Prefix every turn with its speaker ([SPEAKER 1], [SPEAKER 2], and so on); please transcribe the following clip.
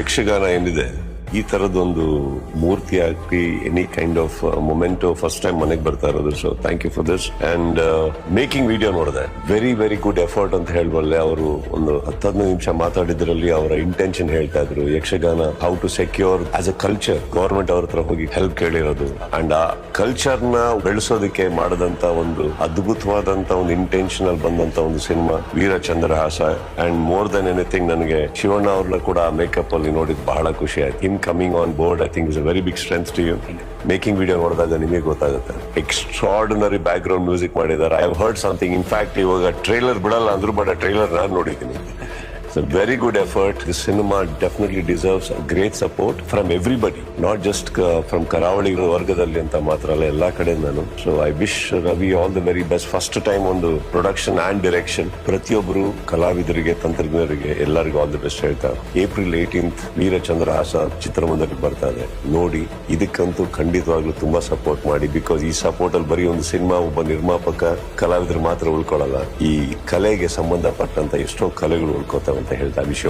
[SPEAKER 1] ಯಕ್ಷಗಾನ ಏನಿದೆ? ಈ ತರದೊಂದು ಮೂರ್ತಿ ಹಾಕಿ any kind of moment first time ಮನೆಗೆ ಬರ್ತಾ ಇರೋದು. So thank you for this and making video ನೋಡಿದೆ. ವೆರಿ ವೆರಿ ಗುಡ್ ಎಫರ್ಟ್ ಅಂತ ಹೇಳ್ಬಲ್ಲೆ ಅವರು ಒಂದು ಹತ್ತು ಹದಿನೈದು ನಿಮಿಷ ಮಾತಾಡಿದ್ರಲ್ಲಿ ಅವರ ಇಂಟೆನ್ಷನ್ ಹೇಳ್ತಾ ಇದ್ರು. Yakshagana how to secure as a culture government ಅವ್ರ ಹತ್ರ ಹೋಗಿ ಹೆಲ್ಪ್ ಕೇಳಿರೋದು. ಅಂಡ್ ಆ ಕಲ್ಚರ್ನ ಬೆಳೆಸೋದಕ್ಕೆ ಮಾಡದಂತ ಒಂದು ಅದ್ಭುತವಾದಂತ ಒಂದು ಇಂಟೆನ್ಷನ್ ಅಲ್ಲಿ ಬಂದಂತ ಒಂದು cinema Veerachandrahasa and more than anything ನನಗೆ ಶಿವಣ್ಣ ಅವ್ರನ್ನ ಕೂಡ ಮೇಕಪ್ ಅಲ್ಲಿ ನೋಡಿದ್ ಬಹಳ ಖುಷಿ ಆಯ್ತು. Coming on board I think is a very big strength to you making video ನೋಡಿದಾಗ ನಿಮಗೆ ಗೊತ್ತಾಗುತ್ತೆ. ಎಕ್ಸ್ಟ್ರಾರ್ಡಿನರಿ ಬ್ಯಾಕ್ ಗ್ರೌಂಡ್ ಮ್ಯೂಸಿಕ್ ಮಾಡಿದ್ದಾರೆ I heard something in fact ಇವಾಗ ಟ್ರೈಲರ್ ಬಿಡಲ್ಲ ಅಂದ್ರೂ ಬಟ್ ಟ್ರೈಲರ್ ನಾನು ನೋಡಿದ್ದೀನಿ. It's a very good effort. The cinema definitely deserves great support from everybody, not just uh, from ಕರಾವಳಿ ವರ್ಗದಲ್ಲಿ ಅಂತ ಮಾತ್ರ ಅಲ್ಲ ಎಲ್ಲ ಕಡೆ ನಾನು so I wish Ravi all the very best first time ಒಂದು ಪ್ರೊಡಕ್ಷನ್ ಅಂಡ್ ಡೈರೆಕ್ಷನ್ ಪ್ರತಿಯೊಬ್ಬರು ಕಲಾವಿದರಿಗೆ ತಂತ್ರಜ್ಞರಿಗೆ ಎಲ್ಲರಿಗೂ ಆಲ್ ದ ಬೆಸ್ಟ್ ಹೇಳ್ತಾ ಏಪ್ರಿಲ್ ಏಟೀನ್ತ್ ವೀರಚಂದ್ರಹಾಸ ಚಿತ್ರಮಂದಿರಕ್ಕೆ ಬರ್ತಾ ಇದೆ. ನೋಡಿ ಇದಕ್ಕಂತೂ ಖಂಡಿತವಾಗ್ಲೂ ತುಂಬಾ ಸಪೋರ್ಟ್ ಮಾಡಿ ಬಿಕಾಸ್ ಈ ಸಪೋರ್ಟ್ ಅಲ್ಲಿ ಬರೀ ಒಂದು ಸಿನಿಮಾ ಒಬ್ಬ ನಿರ್ಮಾಪಕ ಕಲಾವಿದರು ಮಾತ್ರ ಉಳ್ಕೊಳ್ಳಲ್ಲ. ಈ ಕಲೆಗೆ ಸಂಬಂಧಪಟ್ಟಂತ ಎಷ್ಟೋ ಕಲೆಗಳು ಉಳ್ಕೋತಾವೆ. ಅಂತ ಹೇಳ್ತಾ ವಿಷಯ